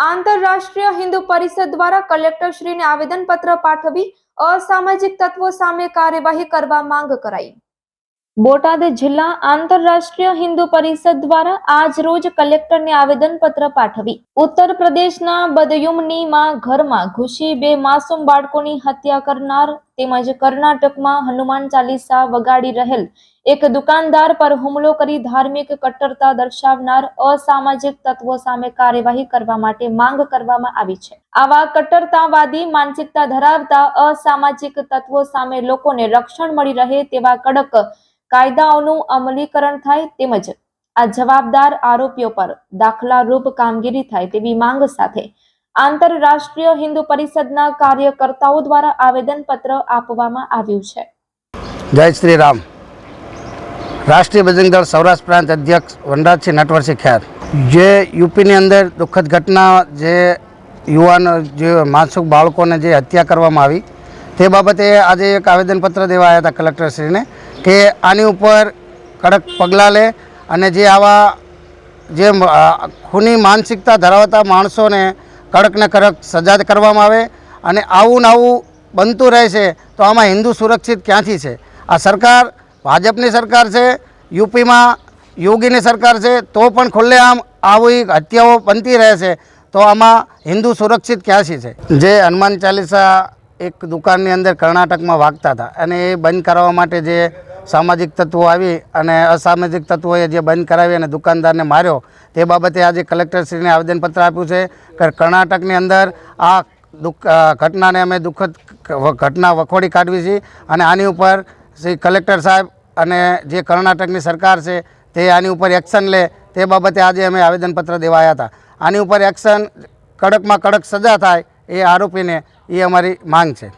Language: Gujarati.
આંતરરાષ્ટ્રીય હિન્દુ પરિષદ દ્વારા કલેક્ટરશ્રીને આવેદનપત્ર પાઠવી અસામાજિક તત્વો સામે કાર્યવાહી કરવા માંગ કરાઈ. બોટાદ જિલ્લા આંતરરાષ્ટ્રીય હિન્દુ પરિષદ દ્વારા આજ રોજ કલેક્ટરને આવેદનપત્ર પાઠવી. ઉત્તર પ્રદેશના બદયુમનીમાં ઘરમાં ઘૂસી બે માસૂમ બાળકોની હત્યા કરનાર તેમજ કર્ણાટકમાં હનુમાન ચાલીસા વગાડી રહેલ એક દુકાનદાર પર હુમલો કરી ધાર્મિક કટ્ટરતા દર્શાવનાર અસામાજિક તત્વો સામે કાર્યવાહી કરવા માટે માંગ કરવામાં આવી છે. આવા કટ્ટરતાવાદી માનસિકતા ધરાવતા અસામાજિક તત્વો સામે લોકોને રક્ષણ મળી રહે તેવા કડક કાયદાઓનું અમલીકરણ થાય તેમજ આ જવાબદાર આરોપીઓ પર દાખલારૂપ કામગીરી થાય તેવી માંગ સાથે આંતરરાષ્ટ્રીય હિન્દુ પરિષદના કાર્યકર્તાઓ દ્વારા આવેદનપત્ર આપવામાં આવ્યું છે. જય શ્રી રામ. રાષ્ટ્રીય બજરંગ દળ સૌરાષ્ટ્ર પ્રાંત અધ્યક્ષ વનરાજસિંહ નટવરસિંહ ખેર. જે યુપીની અંદર દુઃખદ ઘટના જે યુવાન જે માનસુક બાળકોને જે હત્યા કરવામાં આવી, તે બાબતે આજે એક આવેદનપત્ર દેવા આવ્યા હતા કલેક્ટરશ્રીને કે આની ઉપર કડક પગલાં લે અને જે આવા જે ખૂની માનસિકતા ધરાવતા માણસોને કડકને કડક સજા કરવામાં આવે અને આવું આવું બનતું રહે છે, તો આમાં હિન્દુ સુરક્ષિત ક્યાંથી છે? આ સરકાર, ભાજપની સરકાર છે, યુપીમાં યોગીની સરકાર છે, તો પણ ખુલ્લેઆમ આવી હત્યાઓ બનતી રહે છે, તો આમાં હિન્દુ સુરક્ષિત ક્યાંથી છે? જે હનુમાન ચાલીસા એક દુકાનની અંદર કર્ણાટકમાં વાગતા હતા, અને એ બંધ કરાવવા માટે જે સામાજિક તત્વો આવી અને અસામાજિક તત્વોએ જે બંધ કરાવી અને દુકાનદારને માર્યો, તે બાબતે આજે કલેક્ટરશ્રીને આવેદનપત્ર આપ્યું છે કે કર્ણાટકની અંદર આ દુઃખ ઘટનાને અમે દુઃખદ ઘટના વખોડી કાઢવી છે અને આની ઉપર શ્રી કલેક્ટર સાહેબ અને જે કર્ણાટકની સરકાર છે તે આની ઉપર એક્શન લે, તે બાબતે આજે અમે આવેદનપત્ર દેવા આવ્યા હતા. આની ઉપર એક્શન, કડકમાં કડક સજા થાય એ આરોપીને એ અમારી માંગ છે.